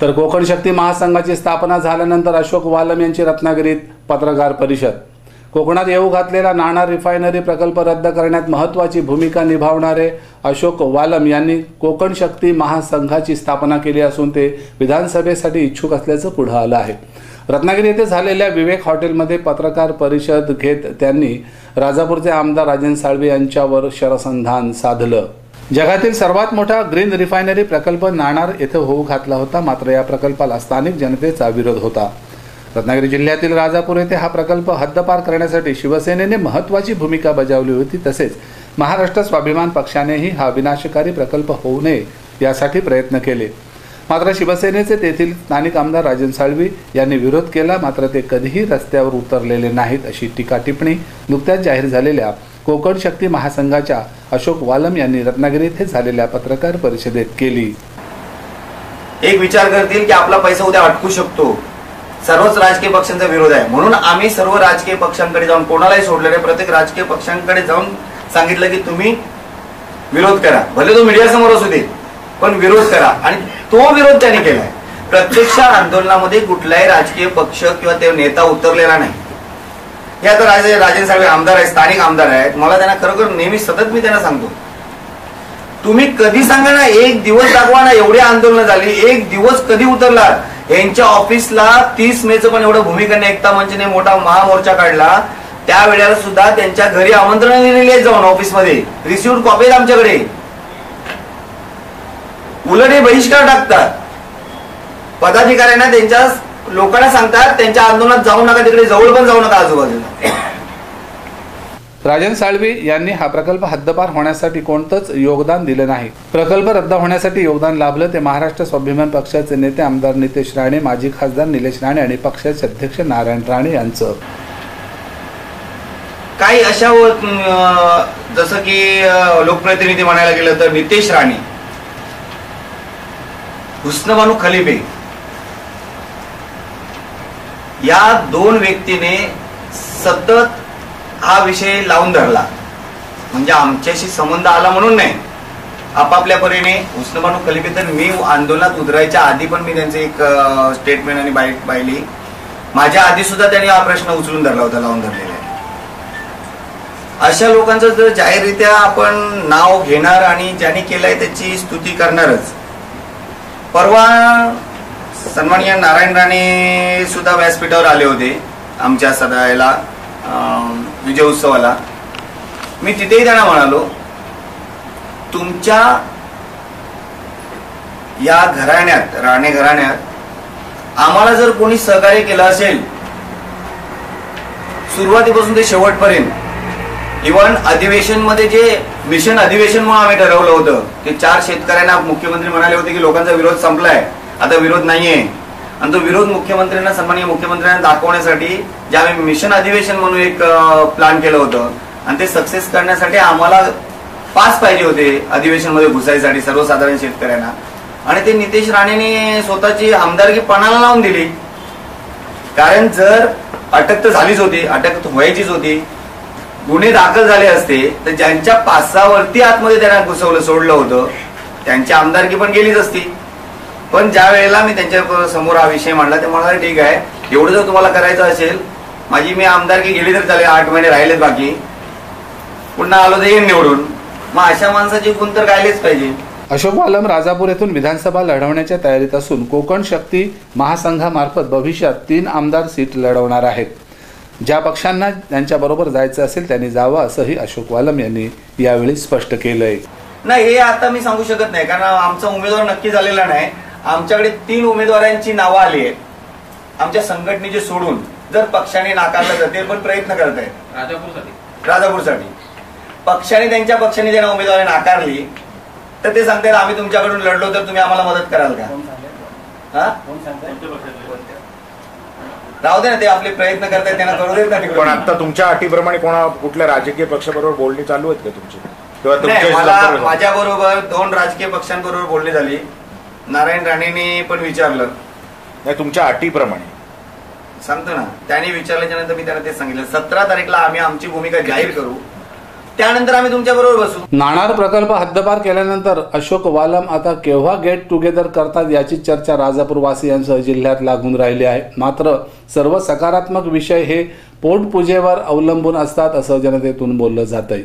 तर कोकण शक्ती महासंघाची स्थापना झाल्यानंतर अशोक वालम यांची रत्नागिरीत पत्रकार परिषद. कोकणात येऊ घातलेला नाणार रिफायनरी प्रकल्प रद्द करण्यात महत्त्वाची भूमिका निभावणारे अशोक वालम यांनी कोकण शक्ती महासंघाची स्थापना केली असून ते विधानसभेसाठी इच्छुक असल्याचं पुढं आलं आहे. रत्नागिरी येथे झालेल्या विवेक हॉटेलमध्ये पत्रकार परिषद घेत त्यांनी राजापूरचे आमदार राजन साळवे यांच्यावर शरसंधान साधलं. जगातील सर्वात मोठा ग्रीन रिफायनरी प्रकल्प नाणार येथे होऊ घातला होता. मात्र या प्रकल्पाला स्थानिक जनतेचा विरोध होता. रत्नागिरी जिल्ह्यातील राजापूर येथे हा प्रकल्प हद्दपार करण्यासाठी शिवसेनेने महत्त्वाची भूमिका बजावली होती. तसेच महाराष्ट्र स्वाभिमान पक्षानेही हा विनाशकारी प्रकल्प होऊ नये यासाठी प्रयत्न केले. मात्र शिवसेनेचे तेथील स्थानिक आमदार राजन साळवी यांनी विरोध केला. मात्र ते कधीही रस्त्यावर उतरलेले नाहीत अशी टीका टिप्पणी नुकत्याच जाहीर झालेल्या कोकण शक्ती महासंघाच्या अशोक वालम यांनी रत्नागिरी येथे झालेल्या पत्रकार परिषदेत केली. एक विचार करतील की आपला पैसा उद्या अटकू शकतो. सर्वच राजकीय पक्षांचा विरोध आहे. म्हणून आम्ही सर्व राजकीय पक्षांकडे जाऊन कोणालाही सोडलं नाही. प्रत्येक राजकीय पक्षांकडे जाऊन सांगितलं की तुम्ही विरोध करा. भले तो मीडिया समोर असू दे पण विरोध करा. आणि तो विरोध त्यांनी केलाय. प्रत्यक्ष आंदोलनामध्ये कुठलाही राजकीय पक्ष किंवा ते नेता उतरलेला नाही. हे आता राजे राजेंद्र साहेब आमदार आहेत स्थानिक आमदार आहेत. मला त्यांना खरोखर नेहमी सतत मी त्यांना सांगतो. तुम्ही कधी सांगा ना एक दिवस दाखवा ना एवढी आंदोलनं झाली एक दिवस कधी उतरला यांच्या ऑफिसला तीस मेचं पण एवढं भूमिकेने एकता मंचने मोठा महामोर्चा काढला. त्यावेळेला सुद्धा त्यांच्या घरी आमंत्रण दिलेले जाऊन ऑफिसमध्ये. रिसिव्ह कॉपी आमच्याकडे. उलट हे बहिष्कार टाकतात. पदाधिकाऱ्यांना त्यांच्या लोकांना सांगतात त्यांच्या आंदोलनात जाऊ नका तिकडे जवळ पण जाऊ नका आजूबाजूला. राजन साळवी यांनी हा प्रकल्प हद्दपार होण्यासाठी कोणतंच योगदान दिलं नाही. प्रकल्प रद्द होण्यासाठी योगदान लाभलं ते महाराष्ट्र स्वाभिमान पक्षाचे नेते आमदार नितेश राणे माजी खासदार निलेश राणे आणि पक्षाचे अध्यक्ष नारायण राणे यांचं. काही अशा जसं की लोकप्रतिनिधी म्हणायला गेलं तर नितेश राणे. हुस्नबानू खलिबे या दोन व्यक्तीने सतत हा विषय लावून धरला. म्हणजे आमच्याशी संबंध आला म्हणून नाही. आपापल्या परीने उष्णबानू खलिबे तर मी आंदोलनात उतरायच्या आधी पण मी त्यांचे एक स्टेटमेंट आणि बाईट पाहिली माझ्या आधी सुद्धा त्यांनी हा प्रश्न उचलून धरला होता लावून धरलेला आहे. अशा लोकांचं जर जाहीररित्या आपण नाव घेणार आणि ज्याने केलंय त्याची स्तुती करणारच. परवा सन्माननीय नारायण राणे सुद्धा व्यासपीठावर आले होते आमच्या सदायला विजय उत्सवाला. मी तिथेही त्यांना म्हणालो तुमच्या या घराण्यात राणे घराण्यात आम्हाला जर कोणी सहकार्य केलं असेल सुरुवातीपासून ते शेवटपर्यंत इव्हन अधिवेशनमध्ये जे मिशन अधिवेशन म्हणून आम्ही ठरवलं होतं ते चार शेतकऱ्यांना मुख्यमंत्री म्हणाले होते की लोकांचा विरोध संपलाय. आता विरोध नाहीये. आणि तो विरोध मुख्यमंत्र्यांना सन्माननीय मुख्यमंत्र्यांना दाखवण्यासाठी ज्यावेळी मिशन अधिवेशन म्हणून एक प्लॅन केलं होतं आणि ते सक्सेस करण्यासाठी आम्हाला पास पाहिजे होते अधिवेशनमध्ये घुसायसाठी सर्वसाधारण शेतकऱ्यांना. आणि ते नितेश राणेने स्वतःची आमदारकी पणाला लावून दिली. कारण जर अटक तर झालीच होती अटक तर व्हायचीच होती. गुन्हे दाखल झाले असते तर ज्यांच्या पासावरती आतमध्ये त्यांना घुसवलं सोडलं होतं त्यांची आमदारकी पण गेलीच असती. पण ज्या वेळेला मी त्यांच्यासमोर हा विषय मांडला ते म्हणाले ठीक आहे एवढं जर तुम्हाला करायचं असेल माझी मी आमदारकी गेली तर चालेल आठ महिने राहिलेत बाकी. पुन्हा आलो तर येईन निवडून. मग अशा माणसाची गुण तर गायलेच पाहिजे. अशोक वालम राजापूर येथून विधानसभा लढवण्याच्या तयारीत असून कोकण शक्ती महासंघामार्फत भविष्यात तीन आमदार सीट लढवणार आहेत. ज्या पक्षांना त्यांच्याबरोबर जायचं असेल त्यांनी जावं असंही अशोक वालम यांनी यावेळी स्पष्ट केलंय. नाही हे आता मी सांगू शकत नाही कारण आमचा उमेदवार नक्की झालेला नाही. आमच्याकडे तीन उमेदवारांची नावं आली आहेत. आमच्या संघटनेचे सोडून जर पक्षाने नाकारलं तर ते पण प्रयत्न करत आहेत. राजापूरसाठी. राजापूरसाठी. पक्षाने त्यांच्या पक्षाने ज्यांना उमेदवारी नाकारली तर ते सांगतात आम्ही तुमच्याकडून लढलो तर तुम्ही आम्हाला मदत कराल का? हा? राहू दे ना ते आपले प्रयत्न करतायत त्यांना करू देत ना पण आता तुमच्या अटीप्रमाणे कोणा कुठल्या राजकीय पक्षाबरोबर बोलणी चालू आहेत का तुमची? किंवा नाही माझ्या बरोबर दोन राजकीय पक्षांबरोबर बोलणी झाली. नारायण राणेने पण विचारलं. नाही तुमच्या अटीप्रमाणे. सांगतो ना त्यांनी विचारल्याच्या नंतर मी त्यांना ते सांगितलं. सतरा तारीखला आम्ही आमची भूमिका जाहीर करू. त्यानंतर आम्ही तुमच्या बरोबर बसू. नाणार प्रकल्प हद्दपार केल्यानंतर अशोक वालम आता केव्हा गेट टुगेदर करतात याची चर्चा राजापूर वासियांसह जिल्ह्यात लागून राहिली आहे. मात्र सर्व सकारात्मक विषय हे पोटपूजेवर अवलंबून असतात असं जनतेतून बोललं जात आहे